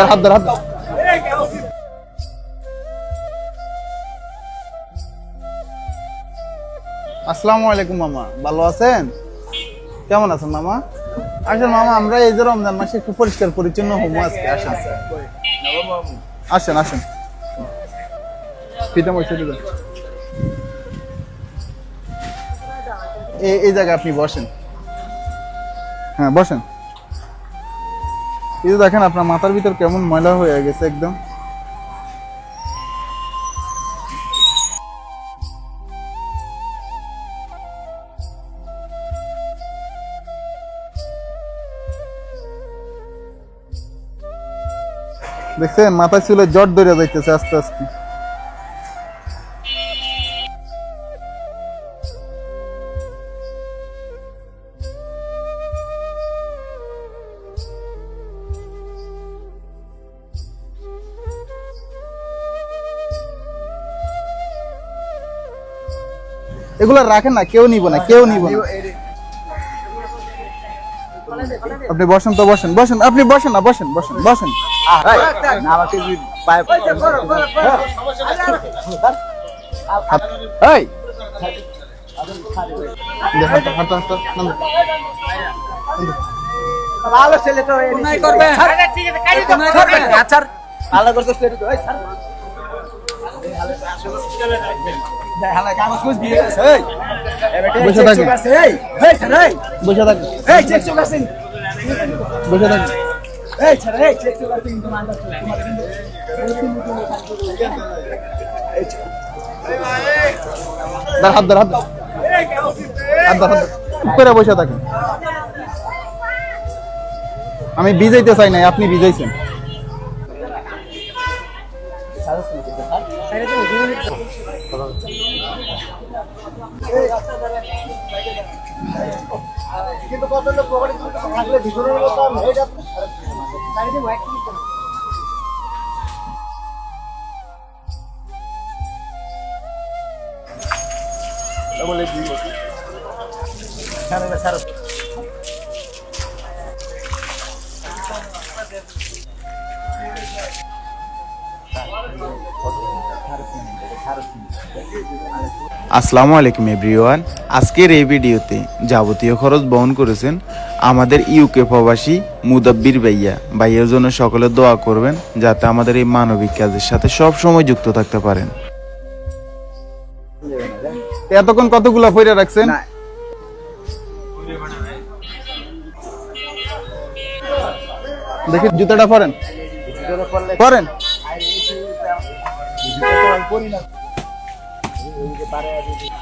ধর হাত ধর, হাত আসসালামু আলাইকুম, মামা। ভালো আছেন? কেমন আছেন, মামা? আসেন, মামা, আমরা এই যে রমজান মাসে একটু পরিষ্কার, পরিচ্ছন্ন হব আজকে, আসেন। আসেন আসেন। দিবেন। এই এই জায়গায় আপনি বসেন। হ্যাঁ বসেন। এই যে দেখেন আপনার মাথার ভিতর কেমন ময়লা হয়ে গেছে একদম। দেখছেন, মাথায় চুলে জট ধরে যাইতেছে আস্তে আস্তে। এগুলো রাখেন না কেউ নিব না কেউ নিব না। আপনি বসেন তো বসেন বসেন আপনি বসেন না বসেন বসেন বসেন। ভালো ছেলে তো করবে আচার ভালো করছিস বসে বসে থাকেন আমি ভিজাইতে চাই নাই আপনি ভিজাইছেন। কিন্তু কত লোক পকেটে থাকলে ভিতরের মতো হয়ে যাবে বলে দুই বছর ছাড়ো না ছাড়ো আসসালামু আলাইকুম এভরিওয়ান। আজকের এই ভিডিওতে যাবতীয় খরচ বহন করেছেন আমাদের ইউকে প্রবাসী মুদাব্বির ভাইয়া। ভাইয়ের জন্য সকলে দোয়া করবেন যাতে আমাদের এই মানবিক কাজের সাথে সব সময় যুক্ত থাকতে পারেন। এতক্ষণ কতগুলা ফইরা রাখছেন। দেখি জুতাটা পরেন। পরেন?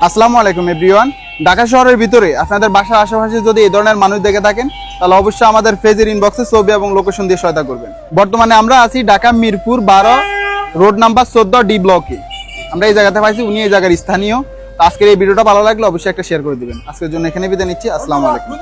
আসসালামু আলাইকুম, এভরিওয়ান। ঢাকা শহরের ভিতরে আপনাদের বাসার আশেপাশে যদি এই ধরনের মানুষ দেখে থাকেন, তাহলে অবশ্যই আমাদের ফেজের ইনবক্সে ছবি এবং লোকেশন দিয়ে সহায়তা করবেন। বর্তমানে আমরা আছি ঢাকা মিরপুর বারো, রোড নাম্বার চোদ্দ, ডি ব্লকে। আমরা এই জায়গাতে পাইছি, উনি এই জায়গার স্থানীয়। আজকের এই ভিডিওটা ভালো লাগলে অবশ্যই একটা শেয়ার করে দিবেন। আজকের জন্য এখানে বিদায় নিচ্ছি। আসসালামু আলাইকুম।